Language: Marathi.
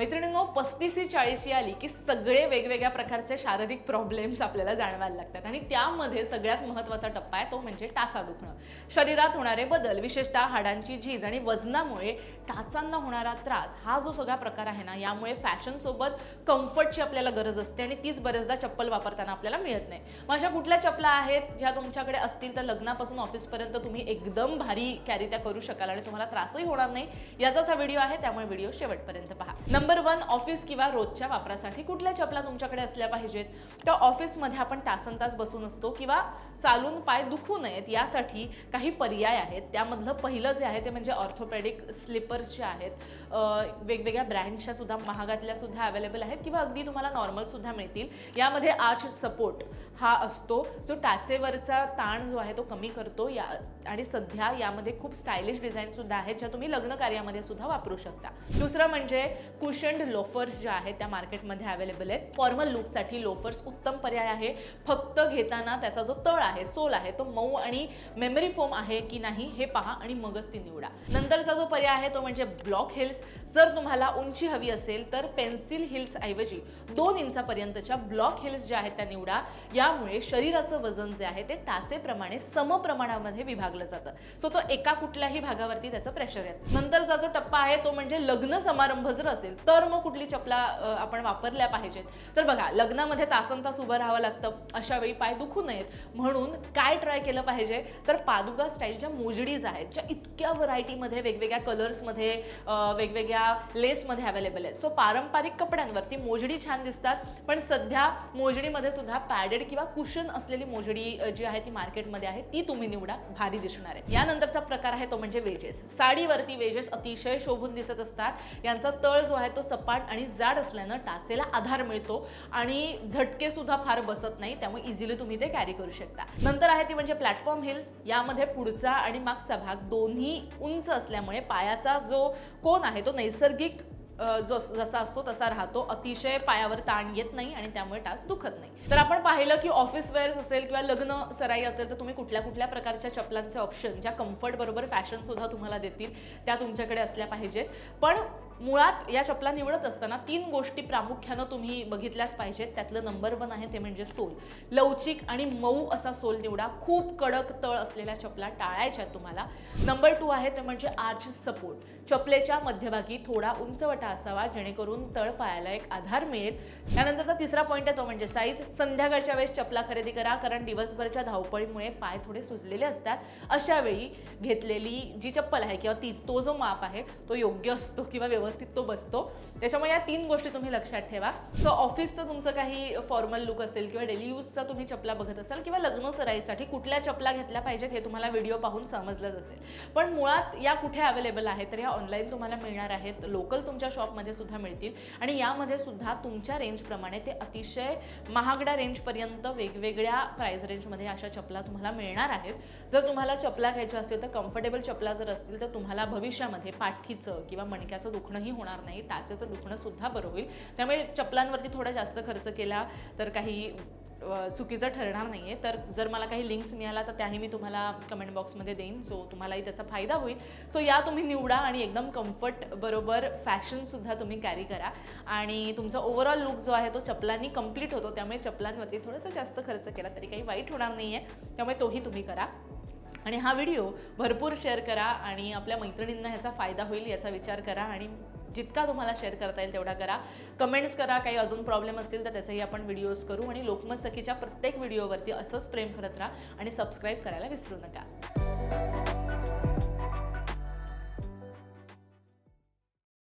मैत्रिणींनो चाळीस ही आली की सगळे वेगवेगळ्या प्रकारचे शारीरिक प्रॉब्लेम्स आपल्याला जाणवायला लागतात. आणि त्यामध्ये सगळ्यात महत्त्वाचा टप्पा आहे तो म्हणजे टाचा दुखणं. शरीरात होणारे बदल विशेषतः हाडांची झीज आणि वजनामुळे टाचांना होणारा त्रास हा जो सगळा प्रकार आहे ना यामुळे फॅशनसोबत कम्फर्टची आपल्याला गरज असते आणि तीच बरेचदा चप्पल वापरताना आपल्याला मिळत नाही. मग अशा कुठल्या चपला आहेत ज्या तुमच्याकडे असतील तर लग्नापासून ऑफिसपर्यंत तुम्ही एकदम भारी कॅरी त्या करू शकाल आणि तुम्हाला त्रासही होणार नाही. याचाच हा व्हिडिओ आहे त्यामुळे व्हिडिओ शेवटपर्यंत पहा. नंबर वन ऑफिस किंवा रोजच्या वापरासाठी कुठल्या चपला तुमच्याकडे असल्या पाहिजेत? तर ऑफिसमध्ये आपण तासन तास बसून असतो किंवा चालून पाय दुखू नयेत यासाठी काही पर्याय आहेत. त्यामधलं पहिलं जे आहे ते म्हणजे ऑर्थोपेडिक स्लिपर्स जे आहेत वेगवेगळ्या ब्रँडच्या सुद्धा महागातल्या सुद्धा अवेलेबल आहेत किंवा अगदी तुम्हाला नॉर्मल सुद्धा मिळतील. यामध्ये आर्च सपोर्ट हा असतो जो टाचेवरचा ताण जो आहे तो कमी करतो. या आणि सध्या यामध्ये खूप स्टायलिश डिझाईन सुद्धा आहेत ज्या तुम्ही लग्न कार्यामध्ये सुद्धा वापरू शकता. दुसरं म्हणजे कुश कुशंड लोफर्स ज्या आहेत त्या मार्केटमध्ये अवेलेबल आहेत. फॉर्मल लुकसाठी लोफर्स उत्तम पर्याय आहे. फक्त घेताना त्याचा जो तळ आहे सोल आहे तो मऊ आणि मेमरी फोम आहे की नाही हे पहा आणि मगच ती निवडा. नंतरचा जो पर्याय आहे तो म्हणजे ब्लॉक हिल्स जर तुम्हाला उंची हवी असेल तर पेन्सिल हिल्स ऐवजी दोन इंचापर्यंतच्या ब्लॉक हिल्स ज्या आहेत त्या निवडा. यामुळे शरीराचं वजन जे आहे ते टाचेप्रमाणे समप्रमाणामध्ये विभागलं जातं. सो तो एका कुठल्याही भागावरती त्याचं प्रेशर येतं. नंतरचा जो टप्पा आहे तो म्हणजे लग्न समारंभ जर असेल तर मग कुठली चपला आपण वापरल्या पाहिजेत. तर बघा लग्नामध्ये तासन तास उभं राहावं लागतं अशा वेळी पाय दुखू नयेत. म्हणून काय ट्राय केलं पाहिजे? तर पादुका स्टाईलच्या मोजडीज आहेत ज्या इतक्या व्हरायटीमध्ये वेगवेगळ्या कलर्समध्ये वेगवेगळ्या लेसमध्ये अवेलेबल आहेत. सो पारंपरिक कपड्यांवरती मोजडी छान दिसतात पण सध्या मोजडीमध्ये सुद्धा पॅडेड किंवा कुशन असलेली मोजडी जी आहे ती मार्केटमध्ये आहे ती तुम्ही निवडा भारी दिसणार आहे. यानंतरचा प्रकार आहे तो म्हणजे वेजेस. साडीवरती वेजेस अतिशय शोभून दिसत असतात. यांचा तळ जो आहे तो सपाट आणि जाड असल्यानं टाचेला आधार मिळतो आणि झटके सुद्धा फार बसत नाही त्यामुळे इझिली तुम्ही ते कॅरी करू शकता. नंतर आहे ती म्हणजे प्लॅटफॉर्म हिल्स यामध्ये पुढचा आणि मागचा भाग दोन्ही उंच असल्यामुळे पायाचा जो कोण आहे तो नैसर्गिक जो जसा असतो तसा राहतो. अतिशय पायावर ताण येत नाही आणि त्यामुळे टाच दुखत नाही. तर आपण पाहिलं की ऑफिस वेअर्स असेल किंवा लग्न सराई असेल तर तुम्ही कुठल्या कुठल्या प्रकारच्या चपलांचे ऑप्शन ज्या कम्फर्ट बरोबर फॅशन सुद्धा तुम्हाला देतील त्या तुमच्याकडे असल्या पाहिजेत. पण मुळात या चपला निवडत असताना तीन गोष्टी प्रामुख्यानं तुम्ही बघितल्याच पाहिजेत. त्यातलं नंबर वन आहे ते म्हणजे सोल. लवचिक आणि मऊ असा सोल निवडा. खूप कडक तळ असलेल्या चपला टाळायच्या तुम्हाला. नंबर टू आहे ते म्हणजे आर्च सपोर्ट चपलेच्या मध्यभागी थोडा उंचवटा असावा जेणेकरून तळ पायाला एक आधार मिळेल. त्यानंतरचा तिसरा पॉईंट आहे तो म्हणजे साईज संध्याकाळच्या वेळेस चपला खरेदी करा कारण दिवसभरच्या धावपळीमुळे पाय थोडे सुजलेले असतात. अशा वेळी घेतलेली जी चप्पल आहे किंवा तीच तो जो माप आहे तो योग्य असतो किंवा व्यवस्थित व्यवस्थित तो बसतो. त्याच्यामुळे या तीन गोष्टी तुम्ही लक्षात ठेवा. सो ऑफिसचं तुमचं काही फॉर्मल लुक असेल किंवा डेली यूजचा तुम्ही चपला बघत असाल किंवा लग्न सराईसाठी कुठल्या चपला घेतल्या पाहिजेत हे तुम्हाला व्हिडिओ पाहून समजलंच असेल. पण मुळात या कुठे अवेलेबल आहेत? तर या ऑनलाईन तुम्हाला मिळणार आहेत. लोकल तुमच्या शॉपमध्ये सुद्धा मिळतील. आणि यामध्ये सुद्धा तुमच्या रेंजप्रमाणे ते अतिशय महागड्या रेंजपर्यंत वेगवेगळ्या प्राईज रेंजमध्ये अशा चपला तुम्हाला मिळणार आहेत. जर तुम्हाला चपला घ्यायच्या असतील तर कम्फर्टेबल चपला जर असतील तर तुम्हाला भविष्यामध्ये पाठीचं किंवा मणक्याचं दुखणं दुखणंही होणार नाही टाचेचं दुखणं सुद्धा बरं होईल. त्यामुळे चपलांवरती थोडा जास्त खर्च केला तर काही चुकीचं ठरणार नाही आहे तर जर मला काही लिंक्स मिळाला तर त्याही मी तुम्हाला कमेंट बॉक्समध्ये देईन. सो तुम्हालाही त्याचा फायदा होईल. सो या तुम्ही निवडा आणि एकदम कम्फर्ट बरोबर फॅशनसुद्धा तुम्ही कॅरी करा. आणि तुमचा ओव्हरऑल लुक जो आहे तो चपलांनी कंप्लीट होतो. त्यामुळे चपलांवरती थोडंसं जास्त खर्च केला तरी काही वाईट होणार नाही आहे त्यामुळे तोही तुम्ही करा. आणि हा व्हिडिओ भरपूर शेअर करा आणि आपल्या मैत्रिणींना ह्याचा फायदा होईल याचा विचार करा आणि जितका तुम्हाला शेअर करता येईल तेवढा करा. कमेंट्स करा काही अजून प्रॉब्लेम असतील तर त्याचेही आपण व्हिडिओज करू आणि लोकमत सखीच्या प्रत्येक व्हिडिओवरती असंच प्रेम करत राहा आणि सबस्क्राईब करायला विसरू नका.